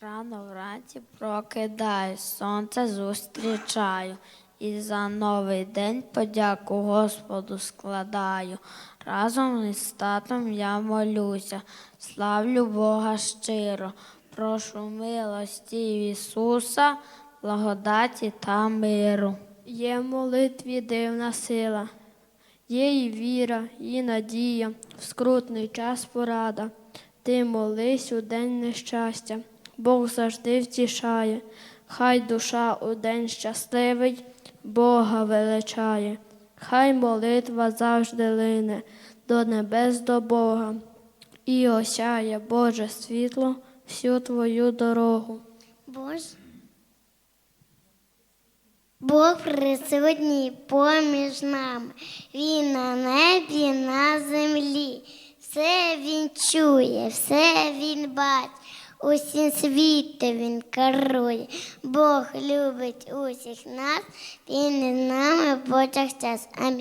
Рано вранці прокидаюсь, сонце зустрічаю, і за новий день подяку Господу складаю. Разом із татом я молюся, славлю Бога щиро, прошу милості Ісуса, благодаті та миру. Є в молитві дивна сила, є і віра, і надія, в скрутний час порада. Ти молись у день нещастя, Бог завжди втішає, хай душа у день щасливий, Бога величає, хай молитва завжди лине до небес до Бога, і осяє Боже світло всю твою дорогу. Бож... Бог присутній поміж нами, Він на небі, на землі. Все він чує, все він бачить, усім світі він керує. Бог любить усіх нас, він із нами повсякчас. Амінь.